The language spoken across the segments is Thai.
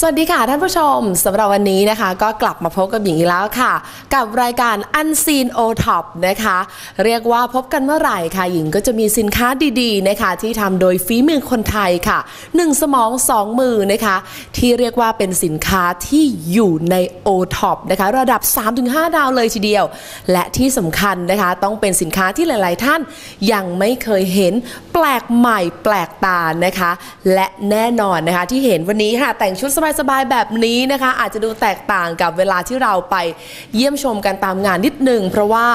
สวัสดีค่ะท่านผู้ชมสำหรับวันนี้นะคะ ก็กลับมาพบกับหญิงอีกแล้วค่ะ กับรายการ Unseen O Top นะคะ เรียกว่าพบกันเมื่อไหร่ค่ะ หญิงก็จะมีสินค้าดีๆนะคะ ที่ทำโดยฝีมือคนไทยค่ะหนึ่งสมองสองมือนะคะ ที่เรียกว่าเป็นสินค้าที่อยู่ใน O Top นะคะ ระดับ 3-5 ดาวเลยทีเดียว และที่สำคัญนะคะ ต้องเป็นสินค้าที่หลาย ๆ ท่านยังไม่เคยเห็นแปลกใหม่แปลกตานะคะ และแน่นอนนะคะที่เห็นวันนี้ค่ะแต่งชุดสบายๆ แบบนี้นะคะ อาจจะดูแตกต่างกับเวลาที่เราไปเยี่ยมชมกันตามงานนิดหนึ่งเพราะว่า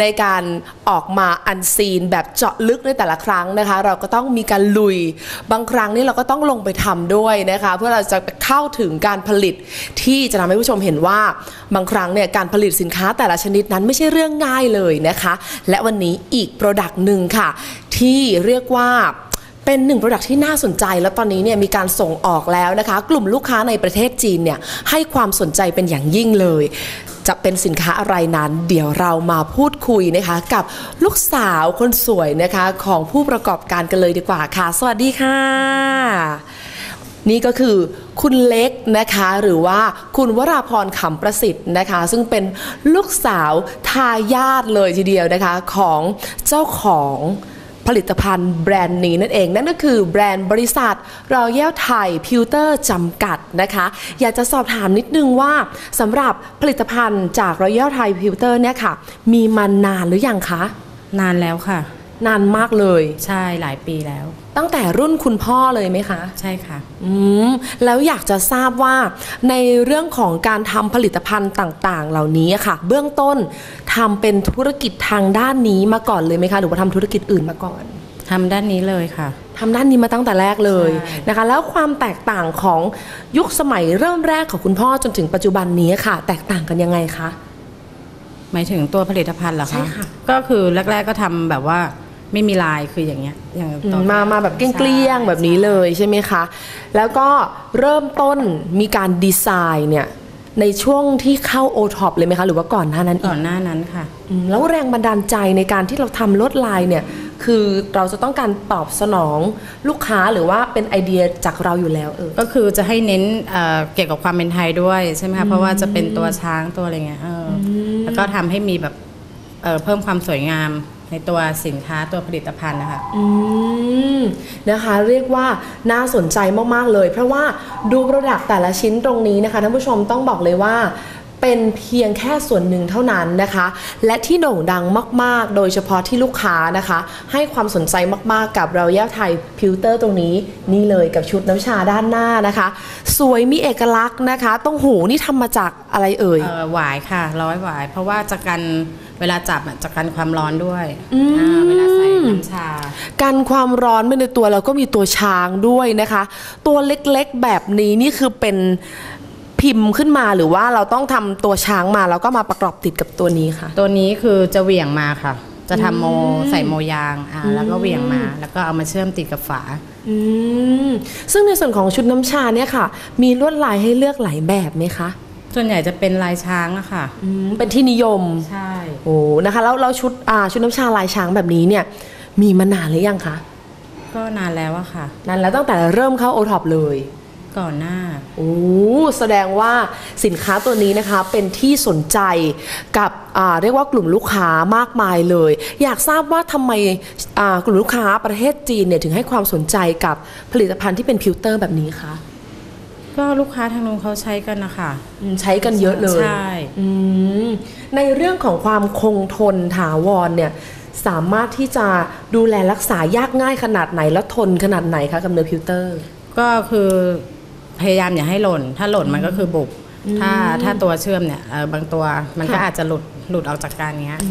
ในการออกมาอันซีนแบบเจาะลึกในแต่ละครั้งนะคะ เราก็ต้องมีการลุยบางครั้งนี่เราก็ต้องลงไปทำด้วยนะคะ เพื่อเราจะเข้าถึงการผลิตที่จะทำให้ผู้ชมเห็นว่าบางครั้งเนี่ยการผลิตสินค้าแต่ละชนิดนั้นไม่ใช่เรื่องง่ายเลยนะคะ และวันนี้อีกโปรดักต์หนึ่งค่ะ ที่เรียกว่า เป็นหนึ่งโปรดักที่น่าสนใจ แล้วตอนนี้เนี่ยมีการส่งออกแล้วนะคะ กลุ่มลูกค้าในประเทศจีนเนี่ยให้ความสนใจเป็นอย่างยิ่งเลย จะเป็นสินค้าอะไรนั้น เดี๋ยวเรามาพูดคุยนะคะ กับลูกสาวคนสวยนะคะ ของผู้ประกอบการกันเลยดีกว่าค่ะ สวัสดีค่ะ นี่ก็คือคุณเล็กนะคะ หรือว่าคุณวราพรขำประสิทธิ์นะคะ ซึ่งเป็นลูกสาวทายาทเลยทีเดียวนะคะของเจ้าของ ผลิตภัณฑ์แบรนด์นี้นั่นเอง นั่นก็คือแบรนด์บริษัทรอยัลไทยพิวเตอร์จำกัดนะคะ อยากจะสอบถามนิดนึงว่าสำหรับผลิตภัณฑ์จากรอยัลไทยพิวเตอร์เนี่ยค่ะ มีมานานหรือยังคะ นานแล้วค่ะ นานมากเลย ใช่หลายปีแล้ว ตั้งแต่รุ่นคุณพ่อเลยไหมคะ ใช่ค่ะ อืมแล้วอยากจะทราบว่า ในเรื่องของการทำผลิตภัณฑ์ต่างๆ เหล่านี้อะค่ะ เบื้องต้นทำเป็นธุรกิจทางด้านนี้มาก่อนเลยไหมคะ หรือว่าทำธุรกิจอื่นมาก่อนทำด้านนี้เลยค่ะทำด้านนี้มาตั้งแต่แรกเลยใช่นะคะ แล้วความแตกต่างของยุคสมัยเริ่มแรกของคุณพ่อจนถึงปัจจุบันนี้ค่ะ แตกต่างกันยังไงคะหมายถึงตัวผลิตภัณฑ์เหรอใช่คะค่ะ ก็คือแรก ๆก็ทำแบบว่า ไม่มีลายคืออย่างเงี้ยอย่างอืต่อมมามาแบบเกลี้ยงๆแบบนี้เลยใช่ไหมคะ แล้วก็เริ่มต้นมีการดีไซน์เนี่ยในช่วงที่เข้าโอท็อปเลยไหมคะ หรือว่าก่อนหน้านั้นอีก่กอนหน้านั้นค่ะอืมแล้วแรงบันดาลใจในการที่เราทำลวดลายเนี่ย คือเราจะต้องการตอบสนองลูกค้าหรือว่าเป็นไอเดียจากเราอยู่แล้วเออก็คือจะให้เน้นเอ่อเกี่ยวกับความเป็นไทยด้วยใช่ไหมคะ เพราะว่าจะเป็นตัวช้างตัวอะไรเงี้ยเอออแล้วก็ทำให้มีแบบเอ่อเพิ่มความสวยงาม ในตัวสินค้าตัวผลิตภัณฑ์นะคะอืมนะคะ เรียกว่าน่าสนใจมาก ๆ เลย เพราะว่าดูโปรดักต์แต่ละชิ้นตรงนี้นะคะท่านผู้ชมต้องบอกเลยว่าเป็นเพียงแค่ส่วนหนึ่งเท่านั้นนะคะ และที่โด่งดังมาก ๆ โดยเฉพาะที่ลูกค้านะคะ ให้ความสนใจมาก ๆ กับเราย่าไทยพิวเตอร์ตรงนี้นี่เลยกับชุดน้ำชาด้านหน้านะคะ สวยมีเอกลักษณ์นะคะตรงหูนี่ทำมาจากอะไรเอ่ยเอ่อหวายค่ะ ร้อยหวาย เพราะว่าจะกัน เวลาจับอะจะกันความร้อนด้วยอืมอ่าเวลาใส่น้ำชา กันความร้อนไปในตัวแล้วก็มีตัวช้างด้วยนะคะ ตัวเล็กๆแบบนี้นี่คือเป็นพิมพ์ขึ้นมาหรือว่าเราต้องทำตัวช้างมาแล้วก็มาประกอบติดกับตัวนี้ค่ะ ตัวนี้คือจะเหวี่ยงมาค่ะ จะทำโมใส่โมยางอ่าแล้วก็เหวี่ยงมา แล้วก็เอามาเชื่อมติดกับฝา อืมซึ่งในส่วนของชุดน้ำชาเนี่ยค่ะ มีลวดลายให้เลือกหลายแบบไหมคะ ส่วนใหญ่จะเป็นลายช้างอะค่ะ อืมเป็นที่นิยม ใช่ โอ้นะคะแล้วแล้วชุดอ่าชุดน้ำชาลายช้างแบบนี้เนี่ยมีมานานหรือยังคะก็นานแล้วอะค่ะ นานแล้วตั้งแต่เริ่มเข้าโอท็อปเลย ก่อนหน้า โอ้แสดงว่าสินค้าตัวนี้นะคะเป็นที่สนใจกับอ่าเรียกว่ากลุ่มลูกค้ามากมายเลย อยากทราบว่าทำไมอ่ากลุ่มลูกค้าประเทศจีนเนี่ยถึงให้ความสนใจกับผลิตภัณฑ์ที่เป็นพิวเตอร์แบบนี้คะ ก็ลูกค้าทางนู้นเขาใช้กันนะคะอืมใช้กันเยอะเลยใช่อืมในเรื่องของความคงทนถาวรเนี่ย สามารถที่จะดูแลรักษายากง่ายขนาดไหนและทนขนาดไหนคะกับเนื้อพิวเตอร์ ก็คือพยายามอย่าให้หล่น ถ้าหล่นมันก็คือบุบถ้าถ้าตัวเชื่อมเนี่ยเออบางตัวมันก็ค่ะอาจจะหลุด หลุดออกจากกันเงี้ย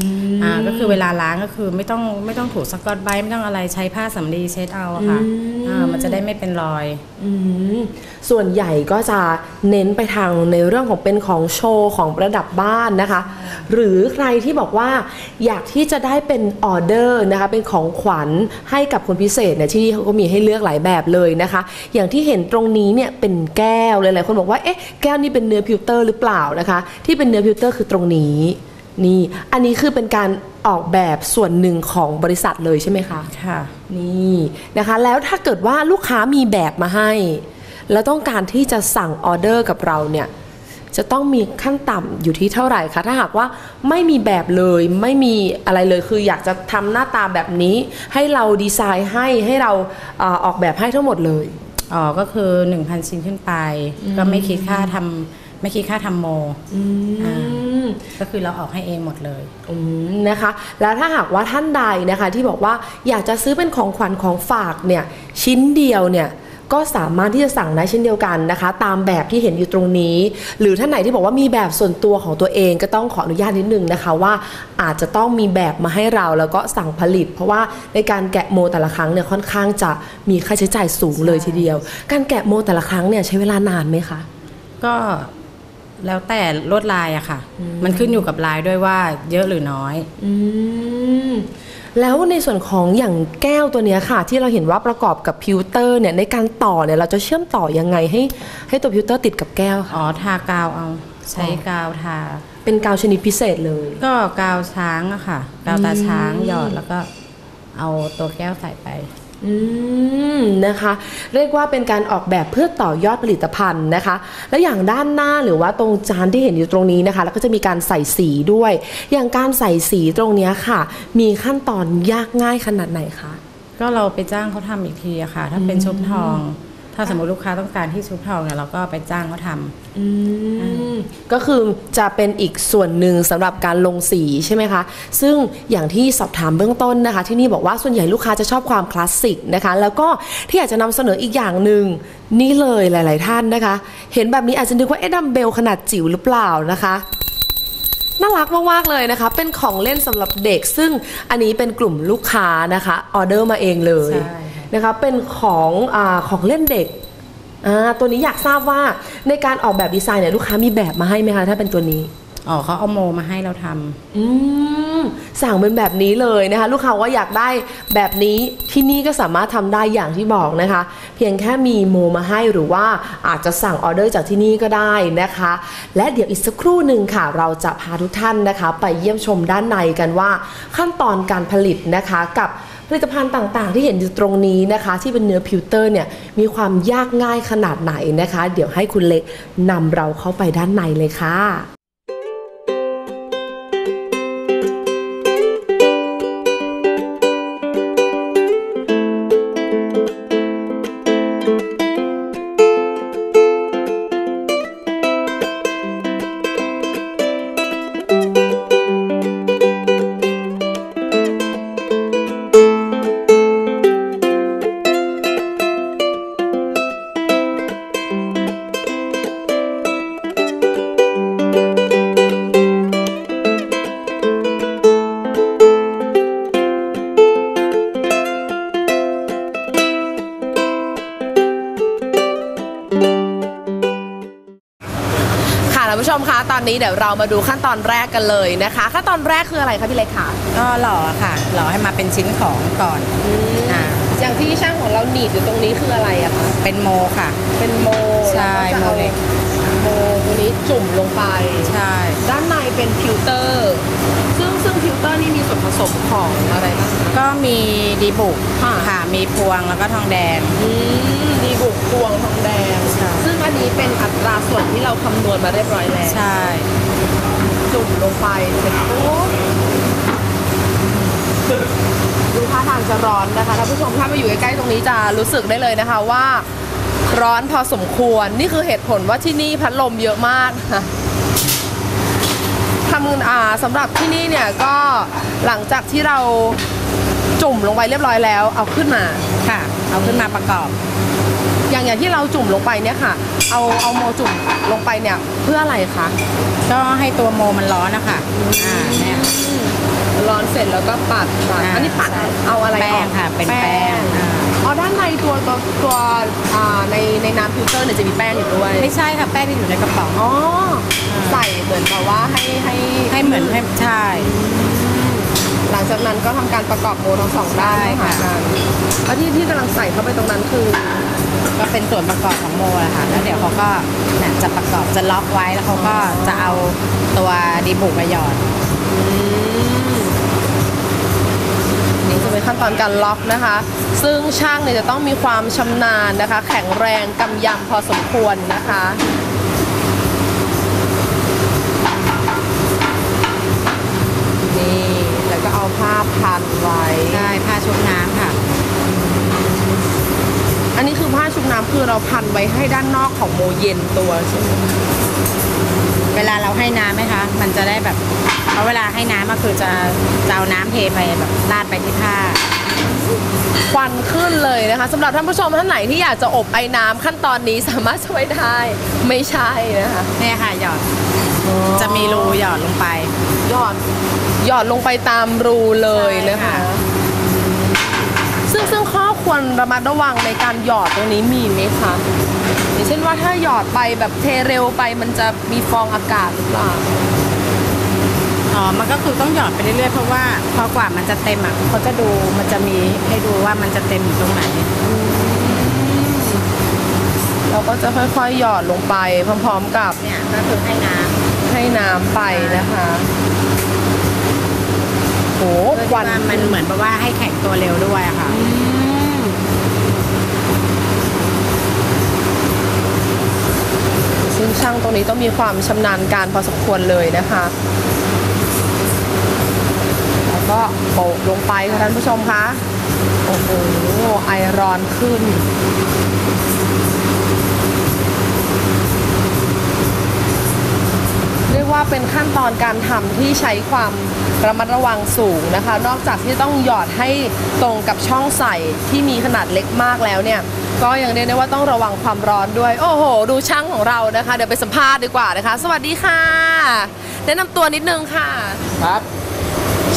อ่าก็คือเวลาล้างก็คือไม่ต้องไม่ต้องถูสกอตไบรท์ไม่ต้องอะไรใช้ผ้าสำลีเช็ดเอาอะค่ะอ่ามันจะได้ไม่เป็นรอยอืมส่วนใหญ่ก็จะเน้นไปทางในเรื่องของเป็นของโชว์ของประดับบ้านนะคะ หรือใครที่บอกว่าอยากที่จะได้เป็นออเดอร์นะคะเป็นของขวัญให้กับคนพิเศษเนี่ยที่นี่เขาก็มีให้เลือกหลายแบบเลยนะคะ อย่างที่เห็นตรงนี้เนี่ยเป็นแก้วหลายๆคนบอกว่าเอ๊ะแก้วนี่เป็นเนื้อพิวเตอร์หรือเปล่านะคะ ที่เป็นเนื้อพิวเตอร์คือตรงนี้ นี่อันนี้คือเป็นการออกแบบส่วนหนึ่งของบริษัทเลยใช่ไหมคะค่ะนี่นะคะแล้วถ้าเกิดว่าลูกค้ามีแบบมาให้ แล้วต้องการที่จะสั่งออเดอร์กับเราเนี่ยจะต้องมีขั้นต่ำอยู่ที่เท่าไหร่คะถ้าหากว่าไม่มีแบบเลยไม่มีอะไรเลยคืออยากจะทำหน้าตาแบบนี้ ให้เราดีไซน์ให้ให้เราเออออกแบบให้ทั้งหมดเลยอ๋อก็คือ 1,000 ชิ้นขึ้นไป ก็ไม่คิดค่าทำ ไม่คิดค่าทำโมอ่าอืมก็คือเราออกให้เองหมดเลยอืมนะคะ แล้วถ้าหากว่าท่านใดนะคะ ที่บอกว่าอยากจะซื้อเป็นของขวัญของฝากเนี่ยชิ้นเดียวเนี่ยก็สามารถที่จะสั่งได้เช่นเดียวกันนะคะ ตามแบบที่เห็นอยู่ตรงนี้ หรือท่านไหนที่บอกว่ามีแบบส่วนตัวของตัวเองก็ต้องขออนุญาตนิดนึงนะคะว่าอาจจะต้องมีแบบมาให้เราแล้วก็สั่งผลิต เพราะว่าในการแกะโมแต่ละครั้งเนี่ยค่อนข้างจะมีค่าใช้จ่ายสูงเลยทีเดียว การแกะโมแต่ละครั้งเนี่ยใช้เวลานานไหมคะ ก็ แล้วแต่ลวดลายอะค่ะ มันขึ้นอยู่กับลายด้วยว่าเยอะหรือน้อยอืมแล้วในส่วนของอย่างแก้วตัวเนี้ยค่ะ ที่เราเห็นว่าประกอบกับพิวเตอร์เนี่ยในการต่อเนี่ยเราจะเชื่อมต่อยังไงให้ให้ตัวพิวเตอร์ติดกับแก้วค่ะอ๋อทากาวเอาใช้กาวทา เป็นกาวชนิดพิเศษเลย ก็กาวช้างอะค่ะ กาวตาช้างหยอดแล้วก็เอาตัวแก้วใส่ไป อืมนะคะ เรียกว่าเป็นการออกแบบเพื่อต่อยอดผลิตภัณฑ์นะคะ และอย่างด้านหน้าหรือว่าตรงจานที่เห็นอยู่ตรงนี้นะคะ แล้วก็จะมีการใส่สีด้วย อย่างการใส่สีตรงเนี้ยค่ะ มีขั้นตอนยากง่ายขนาดไหนคะก็เราไปจ้างเขาทำอีกทีอะค่ะ ถ้าเป็นชุบทอง ถ้าสมมติลูกค้าต้องการที่ชุบทองเนี่ยเราก็ไปจ้างเขาทำอืมก็คือจะเป็นอีกส่วนหนึ่งสำหรับการลงสีใช่ไหมคะ ซึ่งอย่างที่สอบถามเบื้องต้นนะคะ ที่นี่บอกว่าส่วนใหญ่ลูกค้าจะชอบความคลาสสิกนะคะ แล้วก็ที่อยากจะนำเสนออีกอย่างหนึ่งนี่เลยหลาย ๆ ท่านนะคะ เห็นแบบนี้อาจจะนึกว่าเอ๊ะดัมเบลขนาดจิ๋วหรือเปล่านะคะน่ารักมากๆเลยนะคะ เป็นของเล่นสำหรับเด็ก ซึ่งอันนี้เป็นกลุ่มลูกค้านะคะ ออเดอร์มาเองเลยใช่ค่ะ นะคะเป็นของอาของเล่นเด็กอ่าตัวนี้อยากทราบว่าในการออกแบบดีไซน์เนี่ยลูกค้ามีแบบมาให้ไหมคะถ้าเป็นตัวนี้อ๋อเขาเอาโมมาให้เราทำอืมสั่งเป็นแบบนี้เลยนะคะ ลูกค้าว่าอยากได้แบบนี้ที่นี่ก็สามารถทำได้อย่างที่บอกนะคะ เพียงแค่มีโมมาให้หรือว่าอาจจะสั่งออเดอร์จากที่นี่ก็ได้นะคะ และเดี๋ยวอีกสักครู่หนึ่งค่ะ เราจะพาทุกท่านนะคะ ไปเยี่ยมชมด้านในกันว่า ขั้นตอนการผลิตนะคะกับ ผลิตภัณฑ์ต่างๆ ที่เห็นอยู่ตรงนี้นะคะ ที่เป็นเนื้อพิวเตอร์เนี่ยมีความยากง่ายขนาดไหนนะคะ เดี๋ยวให้คุณเล็กนำเราเข้าไปด้านในเลยค่ะ นนี้เดี๋ยวเรามาดูขั้นตอนแรกกันเลยนะคะ ขั้นตอนแรกคืออะไรคะพี่เล็กคะก็หล่อค่ะหล่อให้มาเป็นชิ้นของก่อนอ่าอย่างที่ช่างของเราหนีบอยู่ตรงนี้คืออะไรอะคะเป็นโมค่ะ เป็นโมใช่แล้วก็จะเอาโมเล็กโมตัวนี้จุ่มลงไปใช่ด้านในเป็นฟิลเตอร์ ซึ่งซึ่งฟิลเตอร์นี่มีส่วนผสมของอะไรบ้างคะก็มีดีบุกค่ะค่ะมีพวงแล้วก็ทองแดงอืมดีบุกพวงทองแดงใช่ซึ่งอั นนี้เป็นอัตราส่วนที่เราคำนวณมาเรียบร้อยแล้วใช่ จุ่มลงไปเสร็จปุ๊บดูท่าทางจะร้อนนะคะท่านผู้ชมถ้ามาอยู่ใกล้ๆตรงนี้จะรู้สึกได้เลยนะคะว่า ร้อนพอสมควรนี่คือเหตุผลว่าที่นี่พัดลมเยอะมากค่ะทำอ่าสำหรับที่นี่เนี่ยก็หลังจากที่เราจุ่มลงไปเรียบร้อยแล้ว เอาขึ้นมาค่ะ เอาขึ้นมาประกอบ อย่างอย่างที่เราจุ่มลงไปเนี่ยค่ะ เอาเอาโมจุ่มลงไปเนี่ยเพื่ออะไรคะก็ให้ตัวโมมันร้อนนะคะอ่าเนี่ย ร้อนเสร็จแล้วก็ปัดปัดอ่าอันนี้ปัดใช่ เอาอะไรแป้งออกค่ะ เป็นแป้งอ่าอ๋อด้านในตัวตัวตัวอ่าในในน้ำฟิลเตอร์เนี่ยจะมีแป้งอยู่ด้วยไม่ใช่ค่ะแป้งที่อยู่ในกระป๋องอ๋อใส่เหมือนแบบว่าให้ให้ให้เหมือนให้ใช่ หลังจากนั้นก็ทำการประกอบโมทั้งสองด้านใช่เข้าหาค่ะกันแล้วที่ที่กำลังใส่เข้าไปตรงนั้นคือ ก็เป็นส่วนประกอบของโมแหละค่ะ แล้วเดี๋ยวเขาก็เนี่ยจะประกอบจะล็อกไว้แล้วเขาก็จะเอาตัวดีบุกมาหยอด นี่จะเป็นขั้นตอนการล็อกนะคะ ซึ่งช่างเนี่ยจะต้องมีความชำนาญนะคะ แข็งแรงกำยำพอสมควรนะคะ นี่ แล้วก็เอาผ้าพันไว้ ได้ผ้าชุบน้ำค่ะ อันนี้คือผ้าชุบน้ำคือเราพันไว้ให้ด้านนอกของโมเย็นตัวใช่ไหมเวลาเราให้น้ำไหมคะ มันจะได้แบบเพราะเวลาให้น้ำก็คือจะจะเอาน้ำเทไปแบบราดไปที่ผ้า ควันขึ้นเลยนะคะสำหรับท่านผู้ชมท่านไหนที่อยากจะอบไอ้น้ำขั้นตอนนี้สามารถช่วยได้ไม่ใช่นะคะเนี่ยค่ะหยอดจะมีรูหยอดลงไป หยอดหยอดลงไปตามรูเลยนะคะใช่ค่ะซึ่งซึ่งข้อ ควรระมัดระวังในการหยอดตรงนี้มีไหมคะอย่างเช่นว่าถ้าหยอดไปแบบเทเร็วไปมันจะมีฟองอากาศหรือเปล่าอ๋อมันก็คือต้องหยอดไปเรื่อยๆเพราะว่าพอกว่ามันจะเต็มอะเขาจะดูมันจะมีให้ดูว่ามันจะเต็มอยู่ตรงไหน เราก็จะค่อยๆหยอดลงไปพร้อมๆกับเนี่ยก็คือให้น้ำให้น้ำไปนะคะโหเพื่อควันที่ว่ามันเหมือนแบบว่าให้แข็งตัวเร็วด้วยอะค่ะ ซึ่งช่างตรงนี้ต้องมีความชำนาญการพอสมควรเลยนะคะแล้วก็โปะลงไปค่ะท่านผู้ชมคะโอ้โหไอรอนขึ้นเรียกว่าเป็นขั้นตอนการทำที่ใช้ความระมัดระวังสูงนะคะ นอกจากที่ต้องหยอดให้ตรงกับช่องใส่ที่มีขนาดเล็กมากแล้วเนี่ย ก็ยังเรียกได้ว่าต้องระวังความร้อนด้วย โอ้โห ดูช่างของเรานะคะ เดี๋ยวไปสัมภาษณ์ดีกว่านะคะ สวัสดีค่ะ แนะนำตัวนิดนึงค่ะ ครับ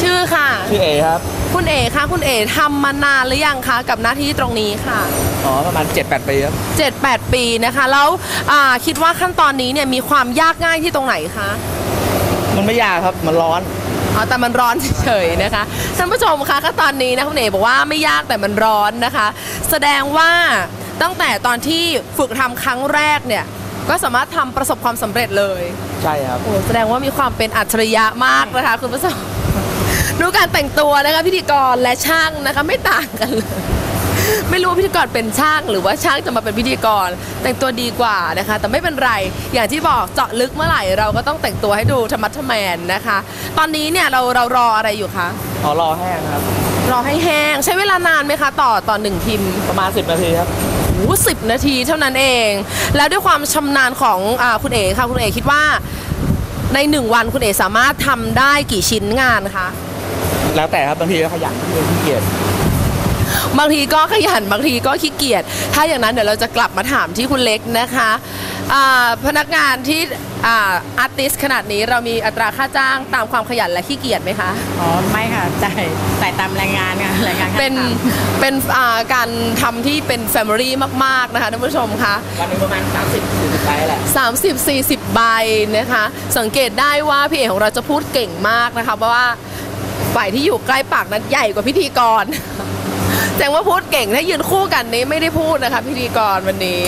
ชื่อค่ะ ชื่อเอครับ คุณเอ๋ค่ะ คุณเอ๋ทำมานานหรือยังคะกับหน้าที่ตรงนี้ค่ะ อ๋อ ประมาณ 7-8 ปีครับ 7-8 ปีนะคะ แล้วอ่าคิดว่าขั้นตอนนี้เนี่ยมีความยากง่ายที่ตรงไหนคะ มันไม่ยากครับ มันร้อน อ๋อแต่มันร้อนเฉยๆนะคะท่านผู้ชมคะขั้นตอนนี้นะคุณเอ๋บอกว่าไม่ยากแต่มันร้อนนะคะ แสดงว่าตั้งแต่ตอนที่ฝึกทำครั้งแรกเนี่ย ก็สามารถทำประสบความสำเร็จเลย ใช่ครับ โอ้แสดงว่ามีความเป็นอัจฉริยะมากนะคะ คุณผู้ชม ดูการแต่งตัวนะคะพิธีกรและช่างนะคะไม่ต่างกันเลย ไม่รู้ว่าพิธีกรเป็นช่าง หรือว่าช่างจะมาเป็นพิธีกร แต่งตัวดีกว่านะคะ แต่ไม่เป็นไร อย่างที่บอกเจาะลึกเมื่อไหร่เราก็ต้องแต่งตัวให้ดูธรรมัดทแมนนะคะ ตอนนี้เนี่ยเราเรารออะไรอยู่คะอ๋อรอแห้งครับ รอให้แห้งใช้เวลานานไหมคะ ต่อต่อหนึ่งพิมพ์ประมาณ 10 นาทีครับโอ้สิบนาทีเท่านั้นเอง แล้วด้วยความชำนาญของอาคุณเอ๋ค่ะคุณเอ๋คิดว่าในหนึ่งวันคุณเอ๋สามารถทำได้กี่ชิ้นงานคะแล้วแต่ครับบางทีก็ขยันบางทีก็ขี้เกียจ บางทีก็ขยันบางทีก็ขี้เกียจถ้าอย่างนั้นเดี๋ยวเราจะกลับมาถามที่คุณเล็กนะคะอ่าพนักงานที่อาร์ติสขนาดนี้เรามีอัตราค่าจ้างตามความขยันและขี้เกียจไหมคะอ๋อไม่ค่ะจ่ายจ่ายตามแรงงานค่ะแรงงานขั้เป็นต่ำเป็นอ่าการทำที่เป็น Family มาก ๆ นะคะท่านผู้ชมคะวันหนึงประมาณ 30-40ไลท์แหละ30 40 ใบนะคะ สังเกตได้ว่าพี่เอกของเราจะพูดเก่งมากนะคะเพราะว่าฝ่ายที่อยู่ใกล้ปากนั้นใหญ่กว่าพิธีกร แสดงว่าพูดเก่งถ้ายืนคู่กันนี้ไม่ได้พูดนะคะ พิธีกรวันนี้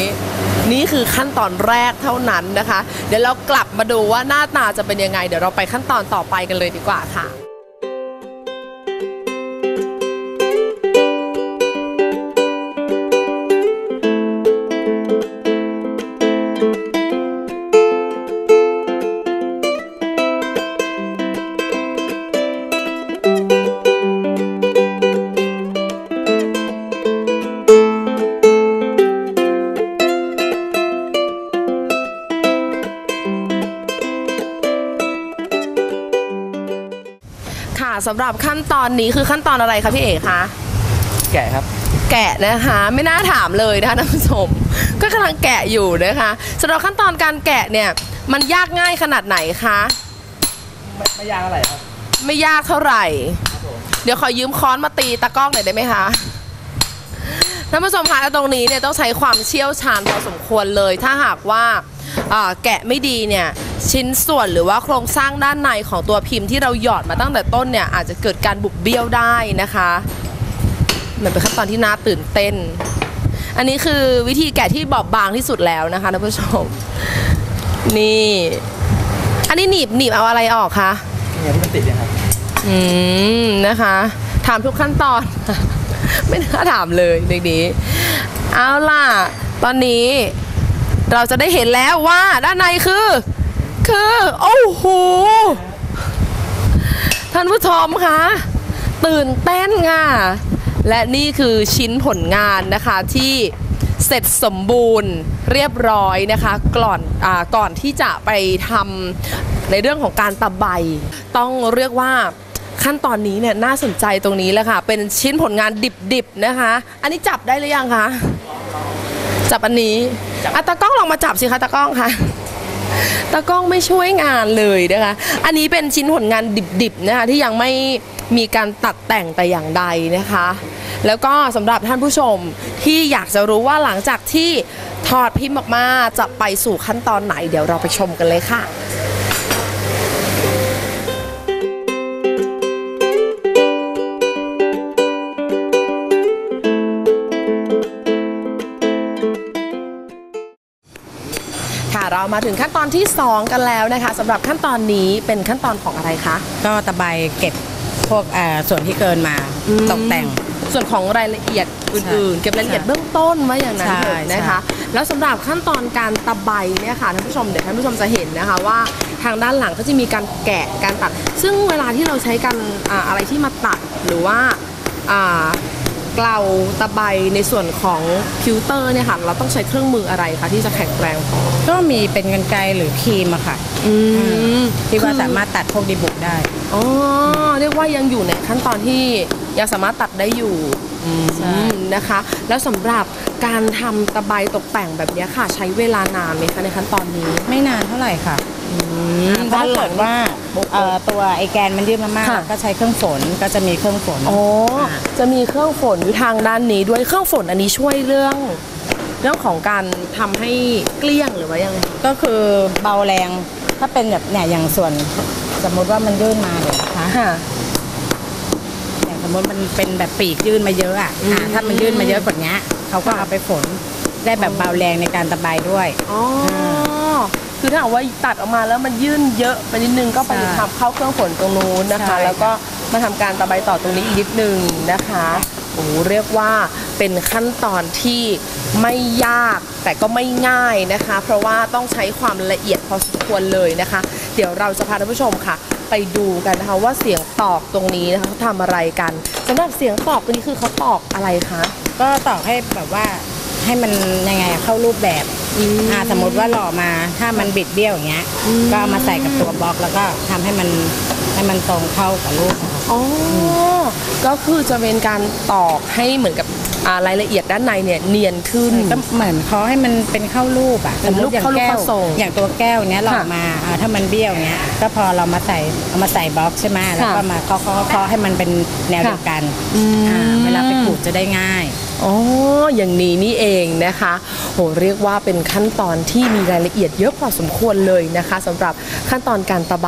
นี่คือขั้นตอนแรกเท่านั้นนะคะ เดี๋ยวเรากลับมาดูว่าหน้าตาจะเป็นยังไง เดี๋ยวเราไปขั้นตอนต่อไปกันเลยดีกว่าค่ะ สำหรับขั้นตอนนี้คือขั้นตอนอะไรคะพี่เอกคะ แกะครับ แกะนะคะไม่น่าถามเลยนะคะท่านผู้ชม ก็กำลังแกะอยู่นะคะสำหรับขั้นตอนการแกะเนี่ยมันยากง่ายขนาดไหนคะ ไม่ไม่ยากเท่าไหร่ครับไม่ยากเท่าไหร่ ครับผมเดี๋ยวขอยืมค้อนมาตีตะกร้องหน่อยได้ไหมคะ ท่านผู้ชมคะตรงนี้เนี่ยต้องใช้ความเชี่ยวชาญพอสมควรเลย ถ้าหากว่าอ่าแกะไม่ดีเนี่ย ชิ้นส่วนหรือว่าโครงสร้างด้านในของตัวพิมพ์ที่เราหยอดมาตั้งแต่ต้นเนี่ยอาจจะเกิดการบุบเบี้ยวได้นะคะมันเป็นขั้นตอนที่น่าตื่นเต้น อันนี้คือวิธีแกะที่บอบบางที่สุดแล้วนะคะท่านผู้ชม นี่ อันนี้หนีบหนีบเอาอะไรออกคะเนี่ยที่มันติดเนี่ยครับ อืมนะคะถามทุกขั้นตอน ไม่น่าถามเลยเด็กนี้เอาล่ะ ตอนนี้เราจะได้เห็นแล้วว่าด้านในคือ คือโอ้โห ท่านผู้ชมคะ ตื่นเต้นค่ะ และนี่คือชิ้นผลงานนะคะที่เสร็จสมบูรณ์เรียบร้อยนะคะก่อนอาก่อนที่จะไปทำในเรื่องของการตะไบต้องเรียกว่าขั้นตอนนี้เนี่ยน่าสนใจตรงนี้แหละค่ะ เป็นชิ้นผลงานดิบๆนะคะ อันนี้จับได้หรือยังคะ จับอันนี้อะตากล้องลองมาจับสิคะตากล้องค่ะ ตากล้องไม่ช่วยงานเลยนะคะ อันนี้เป็นชิ้นผลงานดิบๆนะคะที่ยังไม่มีการตัดแต่งแต่อย่างใดนะคะ แล้วก็สำหรับท่านผู้ชมที่อยากจะรู้ว่าหลังจากที่ถอดพิมพ์ออกมาจะไปสู่ขั้นตอนไหน เดี๋ยวเราไปชมกันเลยค่ะ มาถึงขั้นตอนที่ 2 กันแล้วนะคะสำหรับขั้นตอนนี้เป็นขั้นตอนของอะไรคะ ก็ตะไบเก็บพวกเอ่อส่วนที่เกินมาอืม ตกแต่ง ส่วนของรายละเอียดอื่นๆ เก็บรายละเอียดใช่เบื้องต้นไว้อย่างนั้นใช่เถอะนะคะ แล้วสำหรับขั้นตอนการตะไบเนี่ยค่ะท่านผู้ชมเดี๋ยวท่านผู้ชมจะเห็นนะคะว่าทางด้านหลังก็จะมีการแกะการตัด ซึ่งเวลาที่เราใช้กันอ่าอะไรที่มาตัดหรือว่าอ่า เกลาตะไบในส่วนของคิวเตอร์เนี่ยค่ะเราต้องใช้เครื่องมืออะไรคะที่จะแข็งแรงพอ ก็มีเป็นกันไกรหรือครีมอะค่ะ อืมที่ว่าสามารถตัดพวกดีบุกได้ อ๋อเรียกว่ายังอยู่ในขั้นตอนที่ยังสามารถตัดได้อยู่ใช่ อืมนะคะ แล้วสำหรับการทำตะไบตกแต่งแบบเนี้ยค่ะ ใช้เวลานานไหมคะในขั้นตอนนี้ไม่นานเท่าไหร่ค่ะมถ้าเกิดว่าเอ่อตัวไอแกนมันยืดมากค่ะๆก็ใช้เครื่องฝนก็จะมีเครื่องฝน อ๋ออ่าจะมีเครื่องฝนอยู่ทางด้านนี้ด้วยเครื่องฝนอันนี้ช่วยเรื่อง เรื่องของการทำให้เกลี้ยงหรือว่ายังไง ก็คือเบาแรง ถ้าเป็นแบบเนี่ยอย่างส่วนสมมุติว่ามันยื่นมาเลยนะคะ ค่ะ อย่างสมมติมันเป็นแบบปีกยื่นมาเยอะอะอืมอ่าถ้ามันยื่นมาเยอะกว่านี้เขาก็ค่ะเอาไปฝนได้แบบเบาแรงในการตะไบด้วย อ๋ออคือถ้าเอาว่าตัดออกมาแล้วมันยื่นเยอะไปนิดนึงก็ไปใช่ทำเข้าเครื่องฝนตรงนู้นนะคะ ใช่ แล้วก็มาทำการตะไบต่อตรงนี้อีกนิดนึงนะคะโอ้เรียกว่าเป็นขั้นตอนที่ไม่ยาก แต่ก็ไม่ง่ายนะคะ เพราะว่าต้องใช้ความละเอียดพอสมควรเลยนะคะ เดี๋ยวเราจะพาท่านผู้ชมค่ะ ไปดูกันนะคะว่าเสียงตอกตรงนี้นะคะเขาทำอะไรกันสำหรับเสียงตอกตรงนี้คือเขาตอกอะไรคะก็ตอกให้แบบว่าให้มันยังไงอะเข้ารูปแบบอืม อ่าสมมติว่าหล่อมาถ้ามันบิดเบี้ยวอย่างเงี้ย อืม ก็เอามาใส่กับตัวบล็อกแล้วก็ทำให้มันให้มันตรงเข้ากับรูปอะค่ะ อ๋ออก็คือจะเป็นการตอกให้เหมือนกับอ่า รายละเอียดด้านในเนี่ยเนียนขึ้นก็เหมือนเขาให้มันเป็นเข้ารูปอะเป็นรูปอย่างเข้ารูปแก้วเข้าทรงอย่างตัวแก้วเนี้ยหล่อค่ะมาอ่าถ้ามันเบี้ยวเงี้ยก็พอเรามาใส่เอามาใส่บล็อกใช่ไหมแล้วก็มาเคาะเคาะเคาะให้มันเป็นแนวเดียวกันอืมอ่าเวลาไปขูดจะได้ง่ายอ๋ออย่างนี้นี่เองนะคะโหเรียกว่าเป็นขั้นตอนที่มีรายละเอียดเยอะพอสมควรเลยนะคะสำหรับขั้นตอนการตะไบ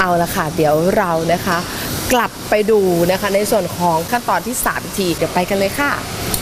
เอาละค่ะเดี๋ยวเรานะคะ กลับไปดูนะคะ ในส่วนของขั้นตอนที่3ทีเดี๋ยวไปกันเลยค่ะค่ะ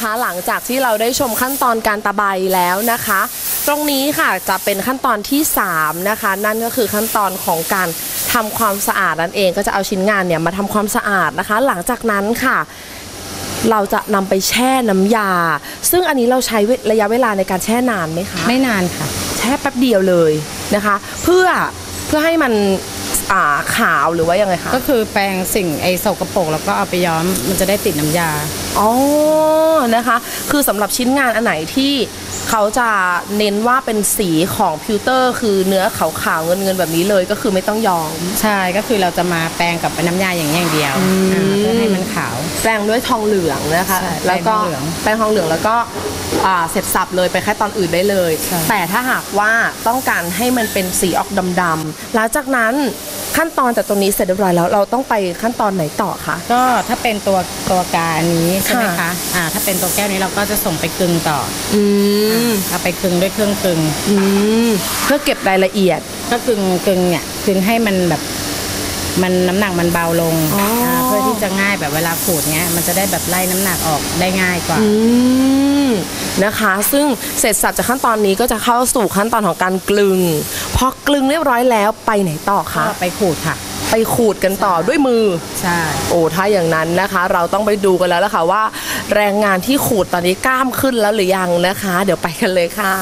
คะหลังจากที่เราได้ชมขั้นตอนการตะไบแล้วนะคะ ตรงนี้ค่ะจะเป็นขั้นตอนที่ 3 นะคะ นั่นก็คือขั้นตอนของการทำความสะอาดนั่นเองก็จะเอาชิ้นงานเนี่ยมาทำความสะอาดนะคะ หลังจากนั้นค่ะเราจะนำไปแช่น้ำยา ซึ่งอันนี้เราใช้ระยะเวลาในการแช่นานไหมคะ ไม่นานค่ะ แช่แป๊บเดียวเลยนะคะ เพื่อเพื่อให้มัน อ่าขาวหรือว่ายังไงคะก็คือแปรงสิ่งไอ้สกปรกแล้วก็เอาไปย้อมมันจะได้ติดน้ำยา อ๋อนะคะ คือสำหรับชิ้นงานอันไหนที่เขาจะเน้นว่าเป็นสีของพิวเตอร์ คือเนื้อขาวๆเงินเงินๆแบบนี้เลยก็คือไม่ต้องยอม ใช่ก็คือเราจะมาแปรงกับน้ำยาอย่างนี้อย่างเดียวอ่าเพื่อให้มันขาว แปรงด้วยทองเหลืองนะคะ ใช่แล้วก็แปรงทองเหลือง แปรงทองเหลืองแล้วก็ อ่าเสร็จสับเลยไปแค่ตอนอื่นได้เลย ใช่ แต่ถ้าหากว่าต้องการให้มันเป็นสีออกดำๆหลังจากนั้นขั้นตอนจากตรงนี้เสร็จเรียบร้อยแล้วเราต้องไปขั้นตอนไหนต่อคะ ก็ถ้าเป็นตัวตัวกาอันนี้ใช่ไหมค่ะ คะอ่าถ้าเป็นตัวแก้วนี้เราก็จะส่งไปกึงต่ออืมเอาไปกึงด้วยเครื่องกึง อืมเพื่อเก็บรายละเอียด ก็กึงกึงเนี่ยกึงให้มันแบบ มันน้ำหนักมันเบาลงอ๋ออ่าเพื่อที่จะง่ายแบบเวลาขูดเนี้ยมันจะได้แบบไล่น้ำหนักออกได้ง่ายกว่า อืมนะคะ ซึ่งเสร็จสับจากขั้นตอนนี้ก็จะเข้าสู่ขั้นตอนของการกลึง พอกลึงเรียบร้อยแล้วไปไหนต่อก็คะไปขูดค่ะ ไปขูดกันต่อด้วยมือ ใช่ โอ้ถ้าอย่างนั้นนะคะ เราต้องไปดูกันแล้วล่ะค่ะว่า แรงงานที่ขูดตอนนี้กล้ามขึ้นแล้วหรือยังนะคะ เดี๋ยวไปกันเลยค่ะ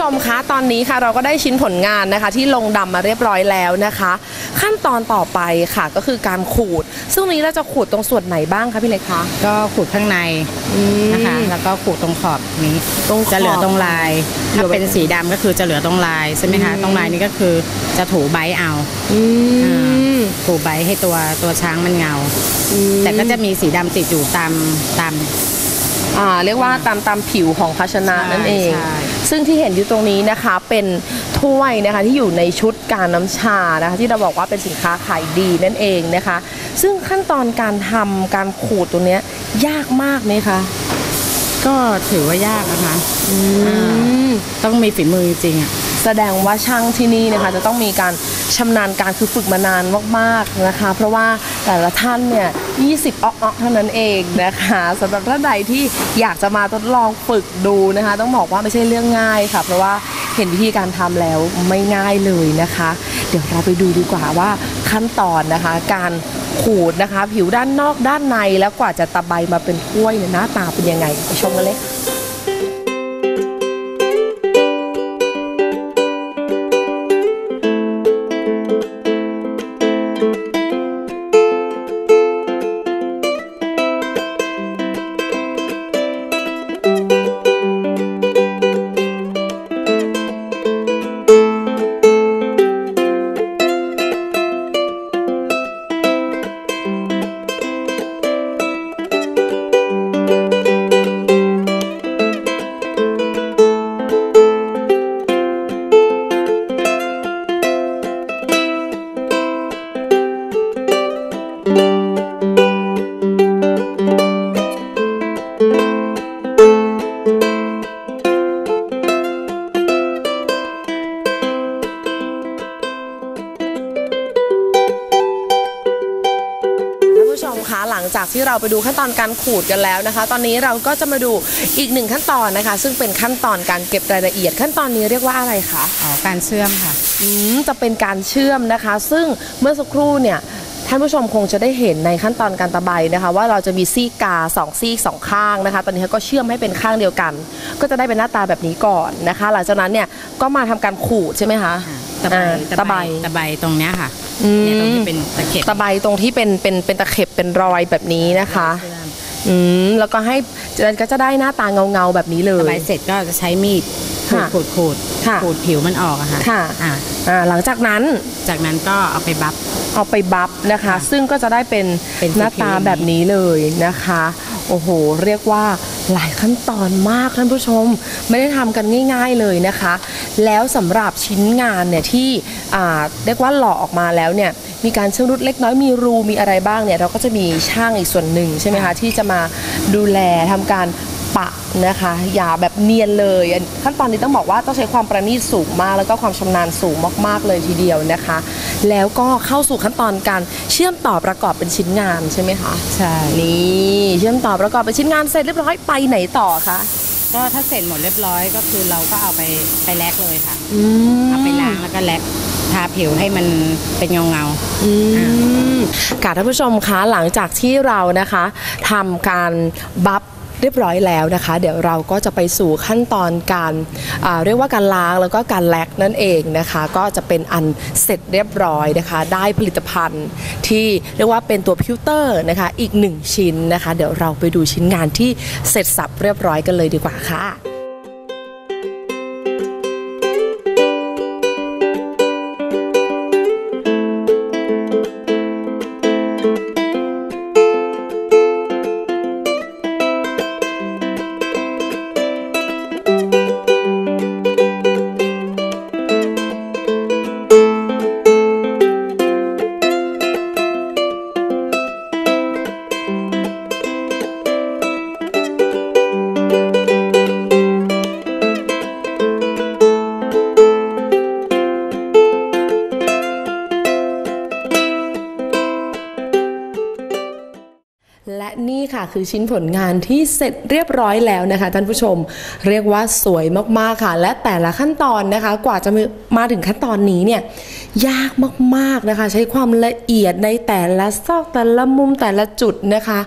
ผู้ชมคะตอนนี้ค่ะเราก็ได้ชิ้นผลงานนะคะ ที่ลงดำมาเรียบร้อยแล้วนะคะ ขั้นตอนต่อไปค่ะก็คือการขูด ซึ่งวันนี้เราจะขูดตรงส่วนไหนบ้างคะพี่เล็กคะก็ขูดข้างในนะคะ แล้วก็ขูดตรงขอบนี้ตรงขอบจะเหลือตรงลายเหลืถ้าอไว้เป็นสีดำก็คือจะเหลือตรงลายใช่ไหมคะอืมตรงลายนี้ก็คือจะถูใบเอาอืมถูใบให้ตัวตัวช้างมันเงา แต่ก็จะมีสีดำติดอยู่ตามตามอ่าเรียกว่าตามตามผิวของภาชนะใช่นั่นเองใช่ ซึ่งที่เห็นอยู่ตรงนี้นะคะเป็นถ้วยนะคะที่อยู่ในชุดการน้ำชานะคะที่เราบอกว่าเป็นสินค้าขายดีนั่นเองนะคะ ซึ่งขั้นตอนการทำการขูดตัวเนี้ยยากมากไหมคะก็ถือว่ายากนะคะอืมต้องมีฝีมือจริงๆอะแสดงว่าช่างที่นี่นะคะจะต้องมีการชำนาญการคือฝึกมานานมากๆนะคะ เพราะว่าแต่ละท่านเนี่ย 20ออกออกเท่านั้นเองนะคะสำหรับท่านใดที่อยากจะมาทดลองฝึกดูนะคะ ต้องบอกว่าไม่ใช่เรื่องง่ายค่ะ เพราะว่าเห็นวิธีการทำแล้วไม่ง่ายเลยนะคะ เดี๋ยวเราไปดูดีกว่าว่าขั้นตอนนะคะ การขูดนะคะ ผิวด้านนอกด้านในแล้วกว่าจะตะไบมาเป็นกล้วยเนี่ยหน้าตาเป็นยังไงไปชมกันเลยค่ะ ไปดูขั้นตอนการขูดกันแล้วนะคะ ตอนนี้เราก็จะมาดูอีกหนึ่งขั้นตอนนะคะ ซึ่งเป็นขั้นตอนการเก็บรายละเอียดขั้นตอนนี้เรียกว่าอะไรคะอ๋อการเชื่อมค่ะอืมจะเป็นการเชื่อมนะคะ ซึ่งเมื่อสักครู่เนี่ยท่านผู้ชมคงจะได้เห็นในขั้นตอนการตะไบนะคะ ว่าเราจะมีซี่กาสองซี่สองข้างนะคะ ตอนนี้เขาก็เชื่อมให้เป็นข้างเดียวกัน ก็จะได้เป็นหน้าตาแบบนี้ก่อนนะคะ หลังจากนั้นเนี่ยก็มาทำการขูดใช่ไหมคะตะไบอ่าตะไบตะไบตรงเนี้ยค่ะอืมเนี่ยตรงที่เป็นตะเข็บตะไบตรงที่เป็นเป็นเป็นตะเข็บเป็นรอยแบบนี้นะคะเชื่อมอืมแล้วก็ให้ก็จะได้หน้าตาเงาเงาๆแบบนี้เลตะยไบเสร็จก็จะใช้มีดขูดค่ะขูดขูดค่ะขูดผิวมันออกอะค่ะค่ะ อ่าอ่าหลังจากนั้นจากนั้นก็เอาไปบัฟ เอาไปบัฟนะคะ ค่ะซึ่งก็จะได้เป็นเป็นหน้าตาผิวๆแบบนี้เลยนะคะ โอ้โห เรียกว่าหลายขั้นตอนมากท่านผู้ชม ไม่ได้ทำกันง่าย ๆเลยนะคะ แล้วสำหรับชิ้นงานเนี่ยที่เรียกว่าหล่อออกมาแล้วเนี่ยมีการเชื่อมรุดเล็กน้อยมีรูมีอะไรบ้างเนี่ยเราก็จะมีช่างอีกส่วนหนึ่งใช่ไหมคะที่จะมาดูแลทำการ ปะนะคะอย่าแบบเนียนเลยอันขั้นตอนนี้ต้องบอกว่าต้องใช้ความประณีตสูงมาก แล้วก็ความชำนาญสูงมาก ๆ เลยทีเดียวนะคะ แล้วก็เข้าสู่ขั้นตอนการเชื่อมต่อประกอบเป็นชิ้นงานใช่ไหมคะใช่นี่เชื่อมต่อประกอบเป็นชิ้นงานเสร็จเรียบร้อยไปไหนต่อคะก็ถ้าเสร็จหมดเรียบร้อยก็คือเราก็เอาไปไปแลกเลยค่ะอืมเอาไปล้างแล้วก็แลกทาผิวให้มันเป็นเงาเงาๆอืมค่ะท่านผู้ชมคะหลังจากที่เรานะคะทำการบัฟ เรียบร้อยแล้วนะคะ เดี๋ยวเราก็จะไปสู่ขั้นตอนการเรียกว่าการล้างแล้วก็การแลกนั่นเองนะคะ ก็จะเป็นอันเสร็จเรียบร้อยนะคะ ได้ผลิตภัณฑ์ที่เรียกว่าเป็นตัวพิวเตอร์นะคะ อีกหนึ่งชิ้นนะคะ เดี๋ยวเราไปดูชิ้นงานที่เสร็จสับเรียบร้อยกันเลยดีกว่าค่ะ คือชิ้นผลงานที่เสร็จเรียบร้อยแล้วนะคะท่านผู้ชมเรียกว่าสวยมากๆค่ะ และแต่ละขั้นตอนนะคะ กว่าจะมาถึงขั้นตอนนี้เนี่ย ยากมากๆนะคะ ใช้ความละเอียดในแต่ละซอกแต่ละมุมแต่ละจุดนะคะ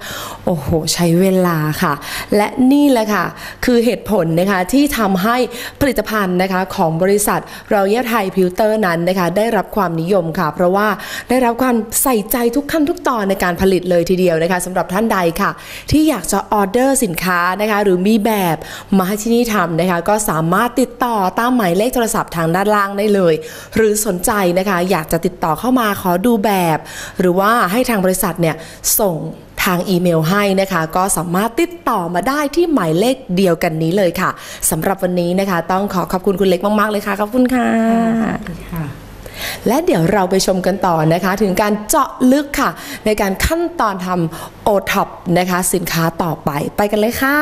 โอ้โห ใช้เวลาค่ะ และนี่แหละค่ะ คือเหตุผลนะคะที่ทำให้ผลิตภัณฑ์นะคะของบริษัทเราเยไทยพิวเตอร์นั้นนะคะ ได้รับความนิยมค่ะ เพราะว่าได้รับความใส่ใจทุกขั้นทุกตอนในการผลิตเลยทีเดียวนะคะสำหรับท่านใดค่ะ ที่อยากจะออเดอร์สินค้านะคะ หรือมีแบบมาให้ที่นี่ทำนะคะ ก็สามารถติดต่อตามหมายเลขโทรศัพท์ทางด้านล่างได้เลย หรือสนใจนะคะ อยากจะติดต่อเข้ามาขอดูแบบ หรือว่าให้ทางบริษัทเนี่ยส่งทางอีเมลให้นะคะ ก็สามารถติดต่อมาได้ที่หมายเลขเดียวกันนี้เลยค่ะสำหรับวันนี้นะคะ ต้องขอขอบคุณคุณเล็กมาก ๆ เลยค่ะขอบคุณค่ะค่ะและเดี๋ยวเราไปชมกันต่อนะคะ ถึงการเจาะลึกค่ะ ในการขั้นตอนทำโอท็อปนะคะ สินค้าต่อไปไปกันเลยค่ะ